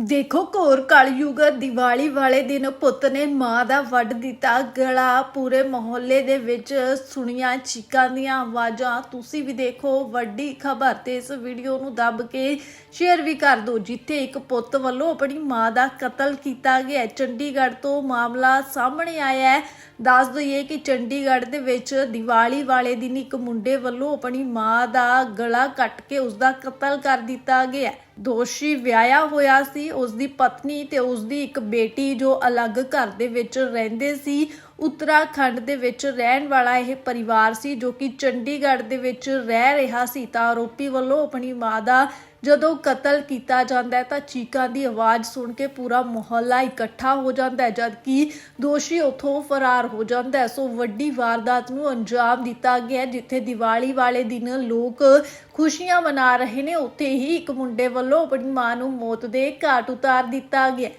ਦੇਖੋ, ਘੋਰ ਕਲਯੁਗ, ਦੀਵਾਲੀ ਵਾਲੇ ਦਿਨ ਪੁੱਤ ਨੇ ਮਾਂ ਦਾ ਵੱਢ ਦਿੱਤਾ ਗਲਾ। ਪੂਰੇ ਮੁਹੱਲੇ ਦੇ ਵਿੱਚ ਸੁਣੀਆਂ ਚੀਕਾਂ ਦੀਆਂ ਆਵਾਜ਼ਾਂ। ਤੁਸੀਂ ਵੀ ਦੇਖੋ, ਵੱਡੀ ਖਬਰ ਤੇ ਇਸ ਵੀਡੀਓ ਨੂੰ ਦੱਬ ਕੇ ਸ਼ੇਅਰ ਵੀ ਕਰ ਦਿਓ, ਜਿੱਥੇ ਇੱਕ ਪੁੱਤ ਵੱਲੋਂ ਆਪਣੀ ਮਾਂ ਦਾ ਕਤਲ ਕੀਤਾ ਗਿਆ। ਚੰਡੀਗੜ੍ਹ ਤੋਂ ਮਾਮਲਾ ਸਾਹਮਣੇ ਆਇਆ ਹੈ। ਦੱਸ ਦਈਏ ਕਿ ਚੰਡੀਗੜ੍ਹ ਦੇ ਵਿੱਚ ਦੀਵਾਲੀ ਵਾਲੇ ਦਿਨ ਇੱਕ ਮੁੰਡੇ ਵੱਲੋਂ ਆਪਣੀ ਮਾਂ ਦਾ ਗਲਾ ਕੱਟ ਕੇ ਉਸ ਦਾ ਕਤਲ ਕਰ ਦਿੱਤਾ ਗਿਆ। ਦੋਸ਼ੀ ਵਿਆਹਿਆ ਹੋਇਆ ਸੀ ਉਸ ਦੀ ਪਤਨੀ ਤੇ ਉਸ ਦੀ ਇੱਕ ਬੇਟੀ ਜੋ ਅਲੱਗ ਘਰ ਦੇ ਵਿੱਚ ਰਹਿੰਦੇ ਸੀ। ਉੱਤਰਾਖੰਡ ਦੇ ਵਿੱਚ ਰਹਿਣ ਵਾਲਾ ਇਹ ਪਰਿਵਾਰ ਸੀ ਜੋ ਕਿ ਚੰਡੀਗੜ੍ਹ ਦੇ ਵਿੱਚ ਰਹਿ ਰਿਹਾ ਸੀ ਤਾਂ ਆਰੋਪੀ ਵੱਲੋਂ ਆਪਣੀ ਮਾਂ ਦਾ ਜਦੋਂ ਕਤਲ ਕੀਤਾ ਜਾਂਦਾ ਹੈ ਤਾਂ ਚੀਕਾਂ ਦੀ ਆਵਾਜ਼ ਸੁਣ ਕੇ ਪੂਰਾ ਮੁਹੱਲਾ ਇਕੱਠਾ ਹੋ ਜਾਂਦਾ ਹੈ, ਜਦਕਿ ਦੋਸ਼ੀ ਉੱਥੋਂ ਫਰਾਰ ਹੋ ਜਾਂਦਾ ਹੈ। ਸੋ ਵੱਡੀ ਵਾਰਦਾਤ ਨੂੰ ਅੰਜਾਮ ਦਿੱਤਾ ਗਿਆ ਜਿੱਥੇ ਦੀਵਾਲੀ ਵਾਲੇ ਦਿਨ ਲੋਕ ਖੁਸ਼ੀਆਂ ਮਨਾ ਰਹੇ ਨੇ। ਉੱਥੇ ਹੀ ਇੱਕ ਮੁੰਡੇ ਵੱਲੋਂ ਆਪਣੀ ਮਾਂ ਨੂੰ ਮੌਤ ਦੇ ਘਾਟ ਉਤਾਰ ਦਿੱਤਾ ਗਿਆ।